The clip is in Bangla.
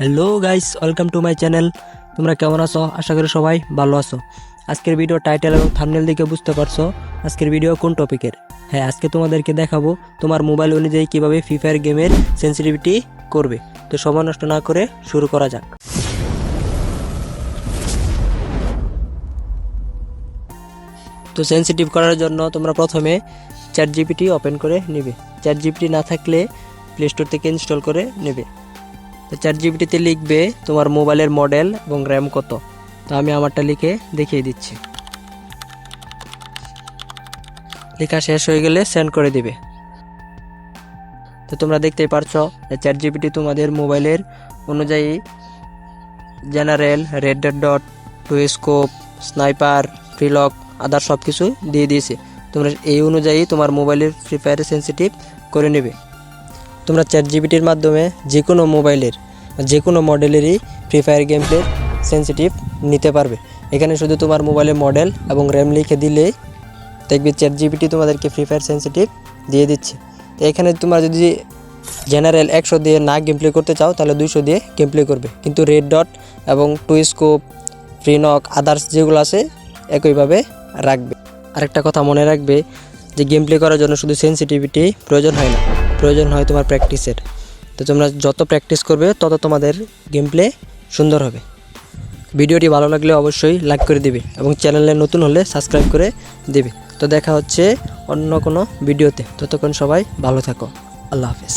Hello guys welcome to my channel তোমরা কেমন আছো? আশা করি সবাই ভালো আছো। আজকের ভিডিও টাইটেল এবং থাম্বনেল দেখে বুঝতে পারছ আজকের ভিডিও কোন টপিকের হ্যাঁ আজকে তোমাদেরকে দেখাবো তোমার মোবাইল অনুযায়ী কীভাবে ফ্রি ফায়ার গেমের সেন্সিটিভিটি করবে। তো সময় নষ্ট না করে শুরু করা যাক। তো সেন্সিটিভ করার জন্য তোমরা প্রথমে চ্যাট জিপিটি ওপেন করে নেবে। চ্যাট জিপিটি না থাকলে প্লে স্টোর থেকে ইনস্টল করে নেবে। তো চ্যাট জিপিটিতে লিখবে তোমার মোবাইলের মডেল এবং র্যাম কত। তো আমি আমারটা লিখে দেখিয়ে দিচ্ছি। লেখা শেষ হয়ে গেলে সেন্ড করে দিবে। তো তোমরা দেখতেই পারছ চ্যাট জিপিটি তোমাদের মোবাইলের অনুযায়ী general red dot dot two scope sniper free look other সব কিছু দিয়ে দিয়েছে। তোমরা এই অনুযায়ী তোমার মোবাইলের ফ্রি ফায়ারে সেন্সিটিভ করে নেবে। তোমরা চ্যাট জিবিটির মাধ্যমে যে কোনো মোবাইলের যে কোনো মডেলেরই ফ্রি ফায়ার গেম প্লের সেন্সিটিভ নিতে পারবে। এখানে শুধু তোমার মোবাইলের মডেল এবং র্যাম লিখে দিলে দেখবে চ্যাট জিবিটি তোমাদেরকে ফ্রি ফায়ার সেন্সিটিভ দিয়ে দিচ্ছে। তো এখানে তোমরা যদি জেনারেল একশো দিয়ে না গেম প্লে করতে চাও, তাহলে দুইশো দিয়ে গেম প্লে করবে। কিন্তু রেড ডট এবং two scope free look others যেগুলো আছে, একইভাবে রাখবে। আরেকটা কথা মনে রাখবে যে গেম প্লে করার জন্য শুধু সেন্সিটিভিটি প্রয়োজন হয় না। প্রয়োজন হয় তোমার প্র্যাকটিসের তো তোমরা যত প্র্যাকটিস করবে, তত তোমাদের গেম প্লে সুন্দর হবে। ভিডিওটি ভালো লাগলে অবশ্যই লাইক করে দিবে এবং চ্যানেলে নতুন হলে সাবস্ক্রাইব করে দিবে। তো দেখা হচ্ছে অন্য কোনো ভিডিওতে। ততক্ষণ সবাই ভালো থাকো। আল্লাহ হাফেজ।